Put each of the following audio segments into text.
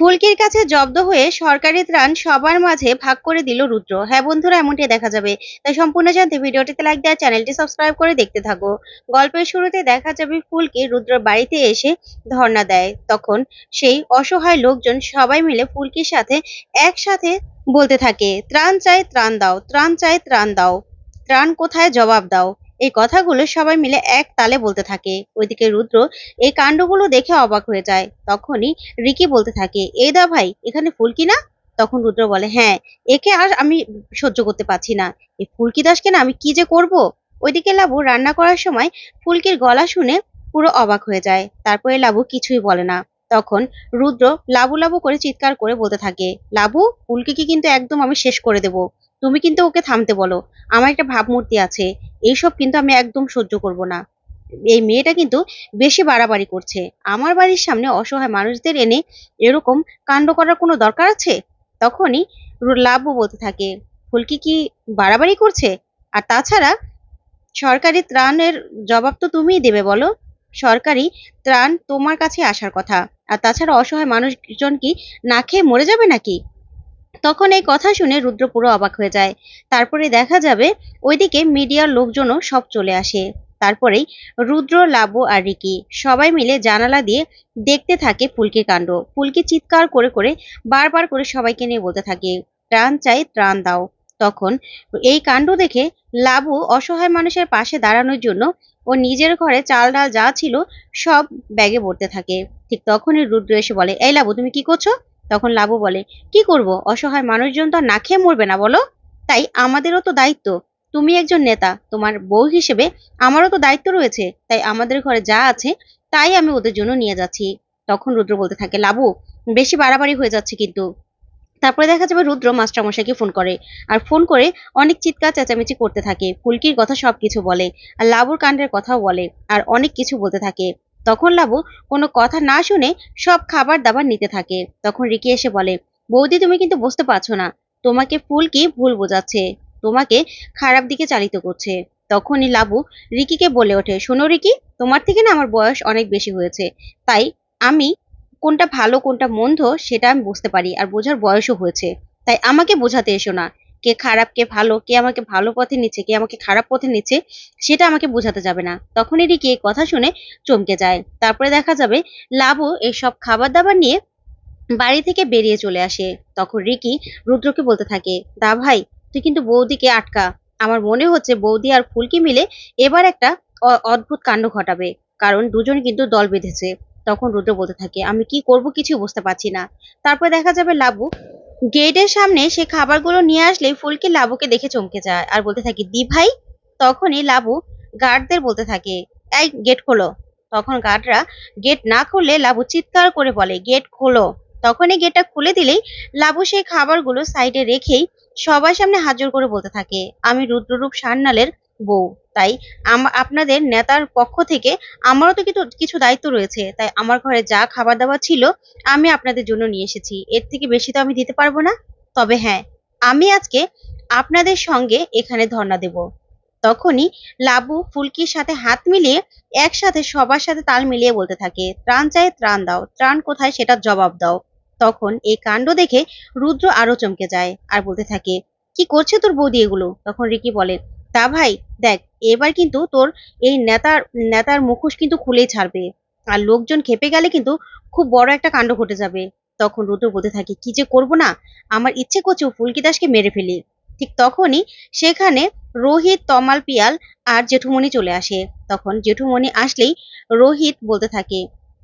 ফুলকির কাছে জব্দ হয়ে সরকারি ত্রাণ সবার মাঝে ভাগ করে দিল রুদ্র। হ্যাঁ বন্ধুরা এমনটি দেখা যাবে। তাই সম্পূর্ণ জানতে ভিডিওটিতে লাইক দেওয়া, চ্যানেলটি সাবস্ক্রাইব করে দেখতে থাকো। গল্পের শুরুতে দেখা যাবে ফুলকি রুদ্র বাড়িতে এসে ধর্ণা দেয়। তখন সেই অসহায় লোকজন সবাই মিলে ফুলকির সাথে একসাথে বলতে থাকে, ত্রাণ চাই ত্রাণ দাও, ত্রাণ চাই ত্রাণ দাও। ত্রাণ কোথায়? জবাব দাও। এই কথাগুলো সবাই মিলে এক তালে বলতে থাকে। ওইদিকে রুদ্র এই কাণ্ডগুলো দেখে অবাক হয়ে যায়। তখনই রিকি বলতে থাকে, এই দা ভাই, এখানে ফুলকি না তখন রুদ্র বলে হ্যাঁ একে আর আমি সহ্য করতে পারছি না। এই ফুলকি দাসকে না আমি কি যে করব? ওইদিকে লাবু রান্না করার সময় ফুলকির গলা শুনে পুরো অবাক হয়ে যায়। তারপরে লাবু কিছুই বলে না। তখন রুদ্র লাবু লাবু করে চিৎকার করে বলতে থাকে, লাবু, ফুলকিকে কিন্তু একদম আমি শেষ করে দেব। তুমি কিন্তু ওকে থামতে বলো। আমার একটা ভাবমূর্তি আছে। এইসব কিন্তু আমি একদম সহ্য করব না। এই মেয়েটা কিন্তু বেশি বাড়াবাড়ি করছে। আমার বাড়ির সামনে অসহায় মানুষদের এনে এরকম কাণ্ড করার কোনো দরকার আছে? তখনই লাবু বলতে থাকে, ফুলকি কি বাড়াবাড়ি করছে? আর তাছাড়া সরকারি ত্রাণের জবাব তো তুমিই দেবে বলো। সরকারি ত্রাণ তোমার কাছে আসার কথা। আর তাছাড়া অসহায় মানুষজন কি না খেয়ে মরে যাবে নাকি? তখন এই কথা শুনে রুদ্র পুরো অবাক হয়ে যায়। তারপরে দেখা যাবে ওইদিকে মিডিয়ার লোকজনও সব চলে আসে। তারপরেই রুদ্র, লাবু আর রিকি সবাই মিলে জানালা দিয়ে দেখতে থাকে ফুলকির কাণ্ড। ফুলকি চিৎকার করে করে বারবার করে সবাইকে নিয়ে বলতে থাকে, ত্রাণ চাই, ত্রাণ দাও। তখন এই কাণ্ড দেখে লাবু অসহায় মানুষের পাশে দাঁড়ানোর জন্য ও নিজের ঘরে চাল ডাল যা ছিল সব ব্যাগে ভরতে থাকে। ঠিক তখনই রুদ্র এসে বলে, এই লাবু, তুমি কি করছ? তখন লাবু বলে, কি করব? অসহায় মানুষজন তো না খেয়ে মরবে না, বলো? তাই আমাদেরও তো দায়িত্ব। তুমি একজন নেতা, তোমার বউ হিসেবে আমারও তো দায়িত্ব রয়েছে। তাই আমাদের ঘরে যা আছে, তাই আমি ওদের জন্য নিয়ে যাচ্ছি। তখন রুদ্র বলতে থাকে, লাবু, বেশি বাড়াবাড়ি হয়ে যাচ্ছে কিন্তু। তারপরে দেখা যাবে রুদ্র মাস্টারমশাইকে ফোন করে আর ফোন করে অনেক চিৎকার, চেঁচামেচি করতে থাকে। ফুলকির কথা সবকিছু বলে আর লাবুর কাণ্ডের কথাও বলে আর অনেক কিছু বলতে থাকে। তখন লাবু কোনো কথা না শুনে সব খাবার দাবার নিতে থাকে। তখন রিকি এসে বলে, বৌদি, তুমি কিন্তু বুঝতে পারছ না। তোমাকে ফুলকি ভুল বোঝাচ্ছে? তোমাকে খারাপ দিকে চালিত করছে। তখনই লাবু রিকিকে বলে ওঠে, শোনো রিকি, তোমার থেকে না আমার বয়স অনেক বেশি হয়েছে। তাই আমি কোনটা ভালো, কোনটা মন্দ সেটা আমি বুঝতে পারি, আর বোঝার বয়সও হয়েছে। তাই আমাকে বোঝাতে এসো না। কে খারাপ, কে ভালো, কে আমাকে ভালো পথে নিচ্ছে, কে আমাকে খারাপ পথে নিচ্ছে, সেটা আমাকে বোঝাতে যাবে না। তখনই রিকি এই কথা শুনে চমকে যায়। তারপরে দেখা যাবে লাবু এইসব খাবার দাবার নিয়ে বাড়ি থেকে বেরিয়ে চলে আসে। তখন রিকি রুদ্রকে বলতে থাকে, দা ভাই, তুই কিন্তু বৌদিকে আটকা। আমার মনে হচ্ছে বৌদি আর ফুলকি মিলে এবার একটা অদ্ভুত কাণ্ড ঘটাবে। কারণ দুজন কিন্তু দল বেঁধেছে। তখন রুদ্র বলতে থাকে, আমি কি করব কিছু বুঝতে পারছি না। তারপর দেখা যাবে লাবু গেটের সামনে সে খাবারগুলো নিয়ে আসলে ফুলকি লাবুকে দেখে চমকে যায় আর বলতে থাকে, দি ভাই? তখনই লাবু গার্ডদের বলতে থাকে, এই গেট খোলো। তখন গার্ডরা গেট না খুললে লাবু চিৎকার করে বলে, গেট খোলো। তখনই গেটটা খুলে দিলেই লাবু সেই খাবারগুলো সাইডে রেখেই সবার সামনে হাজির করে বলতে থাকে, আমি রুদ্ররূপ সান্যালের বউ। তাই আপনাদের নেতার পক্ষ থেকে আমারও তো কিছু কিছু দায়িত্ব রয়েছে। তাই আমার ঘরে যা খাবার দাবার ছিল, আমি আপনাদের জন্য নিয়ে এসেছি। এর থেকে বেশি তো আমি দিতে পারব না। তবে হ্যাঁ আমি আজকে আপনাদের সঙ্গে এখানে ধর্ণা দেব। তখনই লাবু ফুলকির সাথে হাত মিলিয়ে একসাথে সবার সাথে তাল মিলিয়ে বলতে থাকে, ত্রাণ চাই, ত্রাণ দাও। ত্রাণ কোথায় সেটা জবাব দাও। তখন এই কাণ্ড দেখে রুদ্র আরও চমকে যায় আর বলতে থাকে, কি করছে তোর বৌদি এগুলো? তখন রিকি বলে তা ভাই, দেখ, এবার কিন্তু তোর এই নেতার নেতার মুখোশ কিন্তু খুলেই ছাড়বে। আর লোকজন খেপে গেলে কিন্তু খুব বড় একটা কাণ্ড ঘটে যাবে। তখন রুদ্র বলতে থাকে, কি যে করব না? আমার ইচ্ছে করছে ফুলকি দাসকে মেরে ফেলি। ঠিক তখনই সেখানে রোহিত, তমাল, পিয়াল আর জেঠুমণি চলে আসে। তখন জেঠুমণি আসলেই রোহিত বলতে থাকে,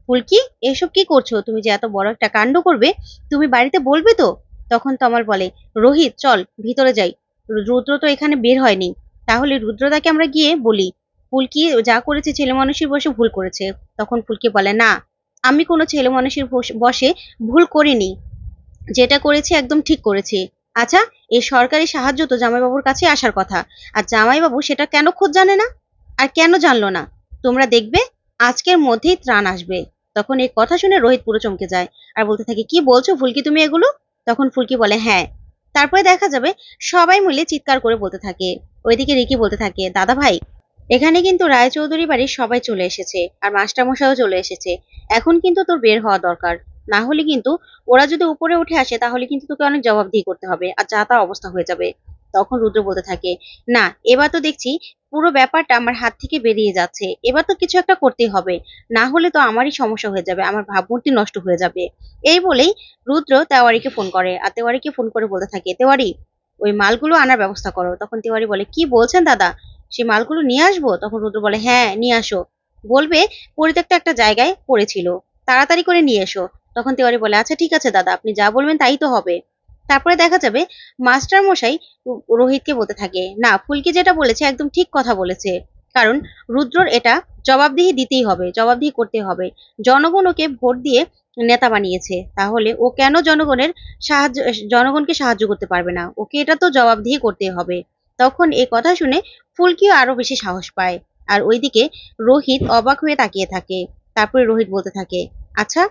ফুলকি, এসব কি করছ? তুমি যে এত বড় একটা কাণ্ড করবে, তুমি বাড়িতে বলবে তো? তখন তমাল বলে, রোহিত, চল, ভিতরে যাই। রুদ্র তো এখানে বের হয়নি। তাহলে রুদ্রদাকে আমরা গিয়ে বলি, ফুলকি যা করেছে ছেলে মানুষের বসে ভুল করেছে। তখন ফুলকি বলে, না, আমি কোনো ছেলে মানুষের বস- ভুল করিনি। যেটা করেছি একদম ঠিক করেছি। আচ্ছা এই সরকারি সাহায্য তো জামাইবাবুর কাছে আসার কথা। আর জামাইবাবু সেটা কেন খোঁজ জানে না? আর কেন জানলো না? তোমরা দেখবে, আজকের মধ্যেই ত্রাণ আসবে। তখন এই কথা শুনে রোহিত পুরো চমকে যায় আর বলতে থাকে, কি বলছো ফুলকি তুমি এগুলো? তখন ফুলকি বলে হ্যাঁ। তারপরে দেখা যাবে, সবাই মিলে চিৎকার করে বলতে থাকে ওইদিকে রিকি বলতে থাকে, দাদা ভাই, এখানে কিন্তু রায়চৌধুরী বাড়ির সবাই চলে এসেছে আর মাস্টারমশাইও চলে এসেছে। এখন কিন্তু তোর বের হওয়া দরকার। না হলে কিন্তু ওরা যদি উপরে উঠে আসে, তাহলে কিন্তু তোকে অনেক জবাবদিহি করতে হবে আর যা তা অবস্থা হয়ে যাবে। তখন রুদ্র বলতে থাকে, না, এবার তো দেখছি পুরো ব্যাপারটা আমার হাত থেকে বেরিয়ে যাচ্ছে। এবার তো কিছু একটা করতেই হবে। না হলে তো আমারই সমস্যা হয়ে যাবে, আমার ভাবমূর্তি নষ্ট হয়ে যাবে। এই বলেই রুদ্র তেওয়ারিকে ফোন করে, আর তেওয়ারিকে ফোন করে বলতে থাকে, তেওয়ারি ওই মালগুলো আনার ব্যবস্থা করো। তখন তেওয়ারি বলে, কি বলছেন দাদা? সেই মালগুলো নিয়ে আসব? তখন রুদ্র বলে হ্যাঁ নিয়ে আসো। বলবে, পরিত্যক্ত একটা জায়গায় পড়েছিল, তাড়াতাড়ি করে নিয়ে এসো। তখন তেওয়ারি বলে আচ্ছা ঠিক আছে দাদা, আপনি যা বলবেন তাই তো হবে। তারপরে দেখা যাবে মাস্টার মশাই রোহিতকে বলতে থাকে, না, ফুলকি যেটা বলেছে একদম ঠিক কথা বলেছে, কারণ রুদ্রর এটা জবাবদিহি দিতেই হবে, জবাবদিহি করতে হবে। জনগণ ওকে ভোট দিয়ে নেতা বানিয়েছে, তাহলে ও কেন জনগণের সাহায্য, জনগণকে সাহায্য করতে পারবে না? ওকে এটা তো জবাবদিহি করতে হবে। তখন এই কথা শুনে ফুলকিও আরও বেশি সাহস পায়। আর ওইদিকে রোহিত অবাক হয়ে তাকিয়ে থাকে। তারপরে রোহিত বলতে থাকে আচ্ছা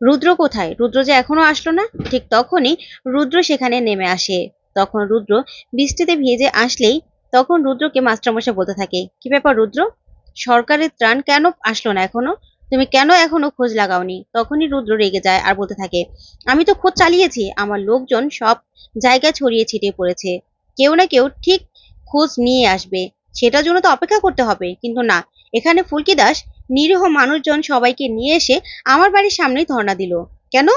রুদ্র কোথায়? রুদ্র যে এখনও আসলো না? ঠিক তখনই রুদ্র সেখানে নেমে আসে। তখন রুদ্র বৃষ্টিতে ভিজে আসলেই তখন রুদ্রকে মাস্টারমশাই বলতে থাকে, কি ব্যাপার রুদ্র? সরকারের ত্রাণ কেন আসলো না এখনও? তুমি কেন এখনও খোঁজ লাগাওনি? তখনই রুদ্র রেগে যায় আর বলতে থাকে, আমি তো খোঁজ চালিয়েছি। আমার লোকজন সব জায়গায় ছড়িয়ে ছিটিয়ে পড়েছে। কেউ না কেউ ঠিক খোঁজ নিয়ে আসবে। সেটার জন্য তো অপেক্ষা করতে হবে। কিন্তু না, এখানে ফুলকি দাস নিরীহ মানুষজন সবাইকে নিয়ে এসে আমার বাড়ির সামনেই ধর্ণা দিল। কেন?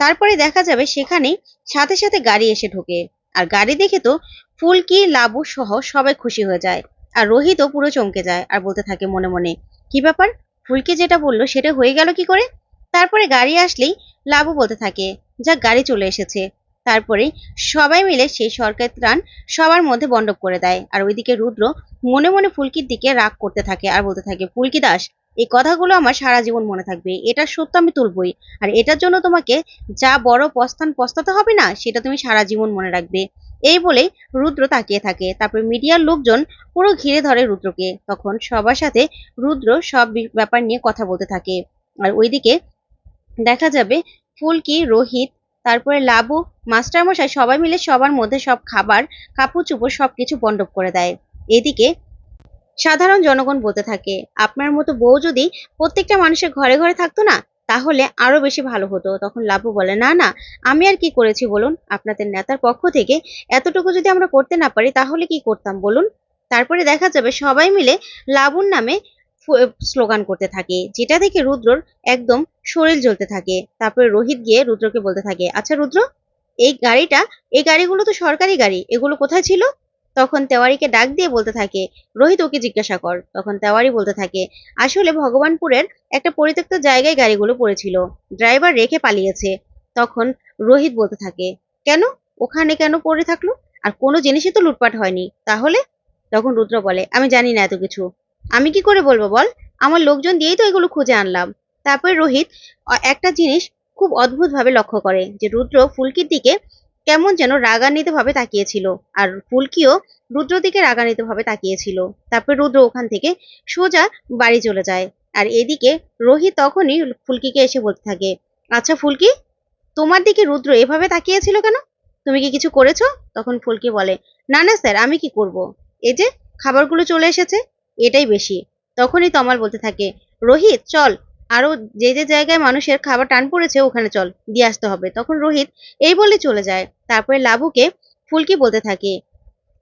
তারপরে দেখা যাবে সেখানেই সাথে সাথে গাড়ি এসে ঢোকে। আর গাড়ি দেখে তো ফুলকি, লাবু সহ সবাই খুশি হয়ে যায়। আর রোহিতও পুরো চমকে যায় আর বলতে থাকে মনে মনে, কি ব্যাপার? ফুলকি যেটা বলল সেটা হয়ে গেল কি করে? তারপরে গাড়ি আসলেই লাবু বলতে থাকে যা গাড়ি চলে এসেছে। তারপরে সবাই মিলে সেই সরকারি ত্রাণ সবার মধ্যে বন্ডপ করে দেয়। আর ওইদিকে রুদ্র মনে মনে ফুলকির দিকে রাগ করতে থাকে আর বলতে থাকে, ফুলকি দাস, এই কথাগুলো আমার সারা জীবন মনে থাকবে। এটা সত্য আমি তুলবই। আর এটার জন্য তোমাকে যা বড় প্রস্থান পস্তাতে হবে না, সেটা তুমি সারা জীবন মনে রাখবে। এই বলেই রুদ্র তাকিয়ে থাকে। তারপর মিডিয়ার লোকজন পুরো ঘিরে ধরে রুদ্রকে। তখন সবার সাথে রুদ্র সব ব্যাপার নিয়ে কথা বলতে থাকে। আর ওইদিকে দেখা যাবে ফুলকি, রোহিত, তারপরে লাবু, মাস্টারমশাই সবাই মিলে সবার মধ্যে সব খাবার কাপড় চুপড় সব কিছু বন্ডপ করে দেয়। এদিকে সাধারণ জনগণ বলতে থাকে, আপনার মতো বউ যদি প্রত্যেকটা মানুষের ঘরে ঘরে থাকতো না তাহলে আরও বেশি ভালো হতো। তখন লাবু বলে, না না, আমি আর কি করেছি বলুন? আপনাদের নেতার পক্ষ থেকে এতটুকু যদি আমরা করতে না পারি, তাহলে কি করতাম বলুন? তারপরে দেখা যাবে সবাই মিলে লাবুর নামে স্লোগান করতে থাকে, যেটা দেখে রুদ্রর একদম শরীর জ্বলতে থাকে। তারপরে রোহিত গিয়ে রুদ্রকে বলতে থাকে আচ্ছা রুদ্র, এই গাড়িটা, এই গাড়িগুলো তো সরকারি গাড়ি, এগুলো কোথায় ছিল? তখন তেওয়ারিকে ডাক দিয়ে বলতে থাকে, রোহিত, ওকে জিজ্ঞাসা কর। তখন তেওয়ারি বলতে থাকে, আসলে ভগবানপুরের একটা পরিত্যক্ত জায়গায় গাড়িগুলো পড়েছিল, ড্রাইভার রেখে পালিয়েছে। তখন রোহিত বলতে থাকে, কেন? ওখানে কেন পড়ে থাকল? আর কোনো জিনিসই তো লুটপাট হয়নি, তাহলে? তখন রুদ্র বলে, আমি জানি না এত কিছু। আমি কি করে বলব বল? আমার লোকজন দিয়েই তো এগুলো খুঁজে আনলাম। তারপরে রোহিত একটা জিনিস খুব অদ্ভুতভাবে লক্ষ্য করে, যে রুদ্র ফুলকির দিকে কেমন যেন রাগান্বিত ভাবে তাকিয়েছিল। আর ফুলকিও রুদ্র দিকে রাগান্বিত ভাবে তাকিয়েছিল। তারপর রুদ্র ওখান থেকে সোজা বাড়ি চলে যায়। আর এদিকে রোহিত তখনই ফুলকিকে এসে বলতে থাকে আচ্ছা ফুলকি, তোমার দিকে রুদ্র এভাবে তাকিয়েছিল কেন? তুমি কি কিছু করেছ? তখন ফুলকি বলে, না না স্যার, আমি কি করব? এই যে, খাবারগুলো চলে এসেছে, এটাই বেশি। তখনই তমাল বলতে থাকে, রোহিত, চল আরও যে যে জায়গায় মানুষের খাবার টান পড়েছে, ওখানে চল, দিয়ে আসতে হবে। তখন রোহিত এই বলে চলে যায়। তারপরে লাবুকে ফুলকি বলতে থাকে,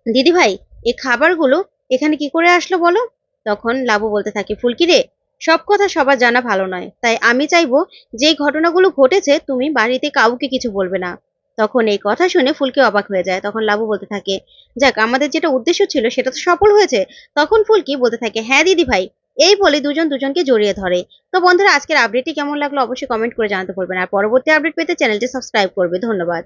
দিদি ভাই, এই খাবারগুলো এখানে কি করে আসলো বলো? তখন লাবু বলতে থাকে, ফুলকি রে, সব কথা সবার জানা ভালো নয়। তাই আমি চাইব যে ঘটনাগুলো ঘটেছে, তুমি বাড়িতে কাউকে কিছু বলবে না। তখন এই কথা শুনে ফুলকি অবাক হয়ে যায়। তখন লাবু বলতে থাকে, যাক, আমাদের যেটা উদ্দেশ্য ছিল, সেটা তো সফল হয়েছে। তখন ফুলকি বলতে থাকে হ্যাঁ দিদি ভাই এই বলে দুজন দুজনকে জড়িয়ে ধরে। তো বন্ধুরা, আজকের আপডেটটি কেমন লাগল অবশ্যই কমেন্ট করে জানাতে ভুলবেন আর পরবর্তী আপডেট পেতে চ্যানেলটি সাবস্ক্রাইব করবে। ধন্যবাদ।